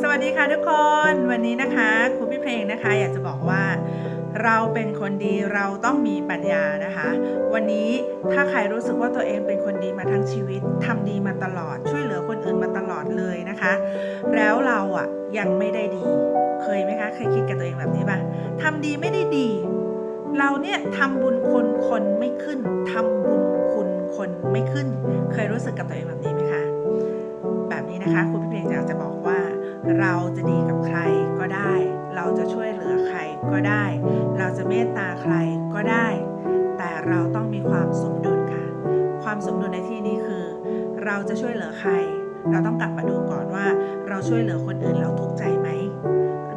สวัสดีค่ะทุกคนวันนี้นะคะครูพี่เพลงนะคะอยากจะบอกว่า เราเป็นคนดีเราต้องมีปัญญานะคะ วันนี้ถ้าใครรู้สึกว่าตัวเองเป็นคนดีมาทั้งชีวิตทำดีมาตลอดช่วยเหลือคนอื่นมาตลอดเลยนะคะ แล้วเราอะยังไม่ได้ดี เคยไหมคะเคยคิดกับตัวเองแบบนี้ป่ะทำดีไม่ได้ดี เราเนี่ยทำบุญคนคนไม่ขึ้นทำบุญคุณคนไม่ขึ้น เคยรู้สึกกับตัวเองแบบนี้ไหมคะแบบนี้นะคะครูพี่เพลงอยากจะบอกว่า เราจะดีกับใครก็ได้ เราจะช่วยเหลือใครก็ได้ เราจะเมตตาใครก็ได้ แต่เราต้องมีความสมดุลค่ะ ความสมดุลในที่นี้คือ เราจะช่วยเหลือใคร เราต้องกลับมาดูก่อนว่า เราช่วยเหลือคนอื่นแล้วทุกข์ใจไหม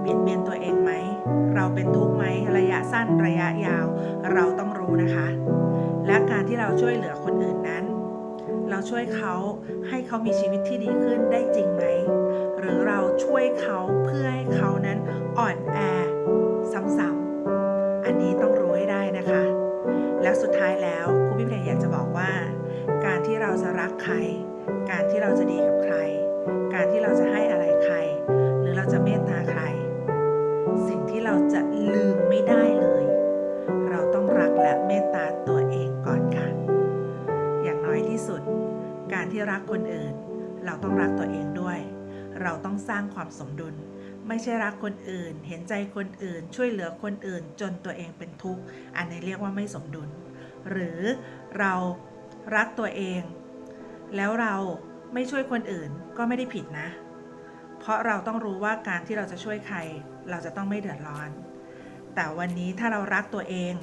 เบียดเบียนตัวเองไหม เราเป็นทุกข์ไหมระยะสั้นระยะยาว เราต้องรู้นะคะ และการที่เราช่วยเหลือคนอื่นนั้น เราช่วยเขาให้เขามีชีวิตที่ดีขึ้นได้จริงไหม หรือเราช่วยเขาเพื่อให้เขานั้นอ่อนแอซ้ำๆอันนี้ต้องรู้ให้ได้นะคะ แล้วสุดท้ายแล้วครูพี่เพลงอยากจะบอกว่า การที่เราจะรักใคร การที่เราจะดีกับใคร การที่เราจะให้อะไรใคร หรือเราจะเมตตาใคร สิ่งที่เราจะลืมไม่ได้เลย เราต้องรักและเมตตาตัวเองก่อนค่ะ อย่างน้อยที่สุด การที่รักคนอื่น เราต้องรักตัวเองด้วย เราต้องสร้างความสมดุล ไม่ใช่รักคนอื่น เห็นใจคนอื่น ช่วยเหลือคนอื่น จนตัวเองเป็นทุกข์ อันนี้เรียกว่าไม่สมดุล หรือเรารักตัวเอง แล้วเราไม่ช่วยคนอื่นก็ไม่ได้ผิดนะ เพราะเราต้องรู้ว่าการที่เราจะช่วยใคร เราจะต้องไม่เดือดร้อน แต่วันนี้ถ้าเรารักตัวเอง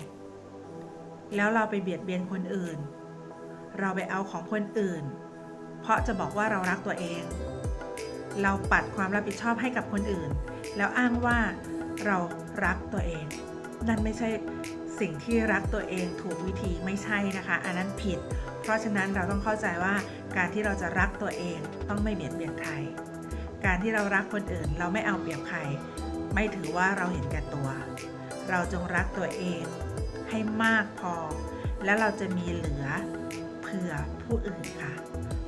แล้วเราไปเบียดเบียนคนอื่น เราไปเอาของคนอื่น เพราะจะบอกว่าเรารักตัวเอง เราปัดความรับผิดชอบให้กับคนอื่น แล้วอ้างว่าเรารักตัวเอง นั่นไม่ใช่สิ่งที่รักตัวเองถูกวิธีไม่ใช่นะคะ อันนั้นผิด เพราะฉะนั้นเราต้องเข้าใจว่าการที่เราจะรักตัวเองต้องไม่เบียดเบียนใคร การที่เรารักคนอื่น เราไม่เอาเปรียบใคร ไม่ถือว่าเราเห็นแก่ตัว เราจงรักตัวเองให้มากพอ แล้วเราจะมีเหลือ เผื่อผู้อื่นค่ะ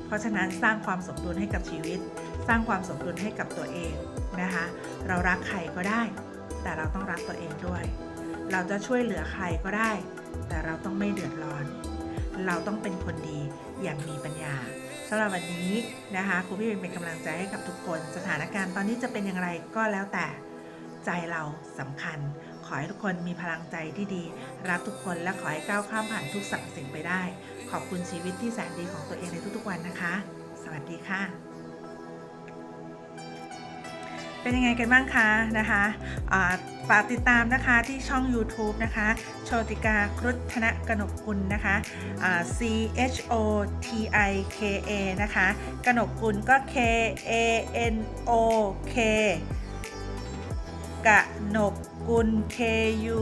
เพราะฉะนั้นสร้างความสมดุลให้กับชีวิต สร้างความสมดุลให้กับตัวเองนะคะ เรารักใครก็ได้ แต่เราต้องรักตัวเองด้วย เราจะช่วยเหลือใครก็ได้ แต่เราต้องไม่เดือดร้อน เราต้องเป็นคนดีอย่างมีปัญญาสำหรับวันนี้นะคะครูพี่เป็นเป็นกำลังใจให้กับทุกคน สถานการณ์ตอนนี้จะเป็นอย่างไรก็แล้วแต่ใจเราสำคัญ ขอให้ทุกคนมีพลังใจที่ดี รักทุกคนและขอให้ก้าวข้ามผ่านทุกสั่งสิ่งไปได้ ขอบคุณชีวิตที่แสนดีของตัวเองในทุกๆวันนะคะ สวัสดีค่ะ เป็นยังไงกันบ้างคะนะคะฝากติดตามนะคะที่ช่อง YouTube นะคะ โชติกาครุฑนกนกกุลนะคะ C H O T I K A นะคะ กนกกุลก็ K A N O K กะหนก กุล K U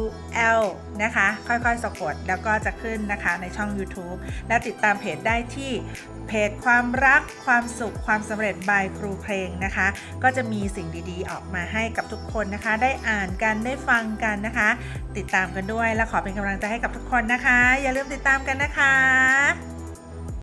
L นะคะ ค่อยๆ สะกดแล้วก็จะขึ้นนะคะในช่อง YouTube และติดตามเพจได้ที่เพจความรักความสุขความสำเร็จบายครูเพลงนะคะ ก็จะมีสิ่งดีๆ ออกมาให้กับทุกคนนะคะ ได้อ่านกันได้ฟังกันนะคะ ติดตามกันด้วยและขอเป็นกำลังใจให้กับทุกคนนะคะ อย่าลืมติดตามกันนะคะ